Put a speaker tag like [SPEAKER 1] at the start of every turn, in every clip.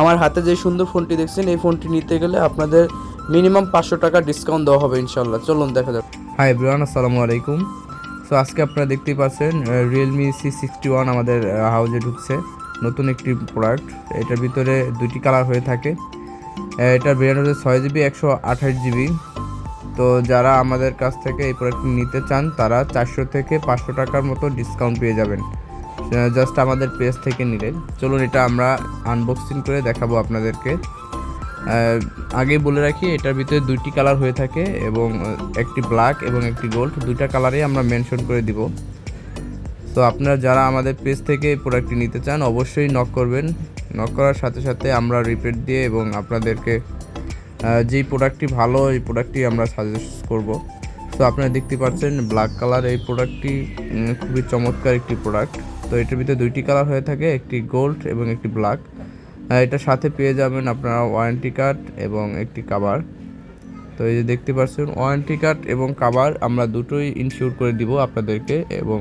[SPEAKER 1] আমার হাতে যে সুন্দর ফোনটি দেখছেন, এই ফোনটি নিতে গেলে আপনাদের মিনিমাম পাঁচশো টাকা ডিসকাউন্ট দেওয়া হবে ইনশাল্লাহ চলুন, দেখা যাক। হাই এভরিওয়ান আসসালামু আলাইকুম। সো আজকে আপনারা দেখতেই পাচ্ছেন রিয়েলমি সি সিক্সটি ওয়ান আমাদের হাউজে ঢুকছে। নতুন একটি প্রোডাক্ট এটার ভিতরে দুটি কালার হয়ে থাকে। এটার ভেরিয়েন্ট হচ্ছে ছয় জিবি একশো আঠাশ জিবি তো যারা আমাদের কাছ থেকে এই প্রোডাক্টটি নিতে চান, তারা চারশো থেকে পাঁচশো টাকার মতো ডিসকাউন্ট পেয়ে যাবেন। জাস্ট আমাদের পেজ থেকে নিলে চলুন এটা আমরা আনবক্সিং করে দেখাবো আপনাদেরকে। আগে বলে রাখি, এটার ভিতরে দুইটি কালার হয়ে থাকে এবং একটি ব্ল্যাক এবং একটি গোল্ড দুইটা কালারই আমরা মেনশন করে দিব। তো আপনারা যারা আমাদের পেজ থেকে প্রোডাক্টটি নিতে চান, অবশ্যই নক করবেন। নক করার সাথে সাথে আমরা রিপিট দিয়ে এবং আপনাদেরকে যেই প্রোডাক্টটি ভালো, এই প্রোডাক্টটি আমরা সাজেস্ট করব। তো আপনারা দেখতে পাচ্ছেন ব্ল্যাক কালার এই প্রোডাক্টটি খুবই চমৎকার একটি প্রোডাক্ট তো এটার ভিতরে দুইটি কালার হয়ে থাকে, একটি গোল্ড এবং একটি ব্ল্যাক এটার সাথে পেয়ে যাবেন আপনারা ওয়ারেন্টি কার্ড এবং একটি কাভার তো এই যে দেখতে পাচ্ছেন ওয়ারেন্টি কার্ড এবং কাভার আমরা দুটোই ইনশিওর করে দিব আপনাদেরকে এবং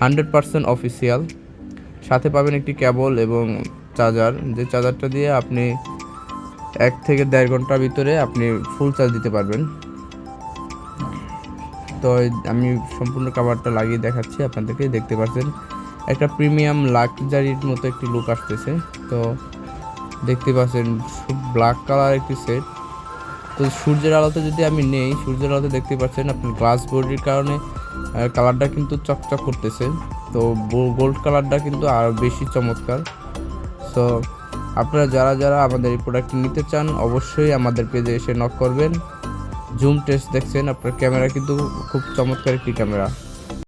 [SPEAKER 1] হান্ড্রেড পার্সেন্ট অফিসিয়াল সাথে পাবেন একটি কেবল এবং চার্জার যে চার্জারটা দিয়ে আপনি এক থেকে দেড় ঘণ্টার ভিতরে আপনি ফুল চার্জ দিতে পারবেন। তো আমি সম্পূর্ণ কাভারটা লাগিয়ে দেখাচ্ছি আপনাদেরকে, দেখতে পাচ্ছেন। একটা প্রিমিয়াম লাক্সারির মতো একটি লুক আসতেছে। তো দেখতে পাচ্ছেন ব্ল্যাক কালার একটি সেট তো সূর্যের আলোতে যদি আমি নেই, সূর্যের আলোতে দেখতে পাচ্ছেন আপনার গ্লাস বডির কারণে কালারটা কিন্তু চকচক করতেছে। তো গোল্ড কালারটা কিন্তু আরও বেশি চমৎকার। সো আপনারা যারা যারা আমাদের এই প্রোডাক্ট নিতে চান, অবশ্যই আমাদের পেজে এসে নক করবেন। জুম টেস্ট দেখছেন, আপনার ক্যামেরা কিন্তু খুব চমৎকার একটি ক্যামেরা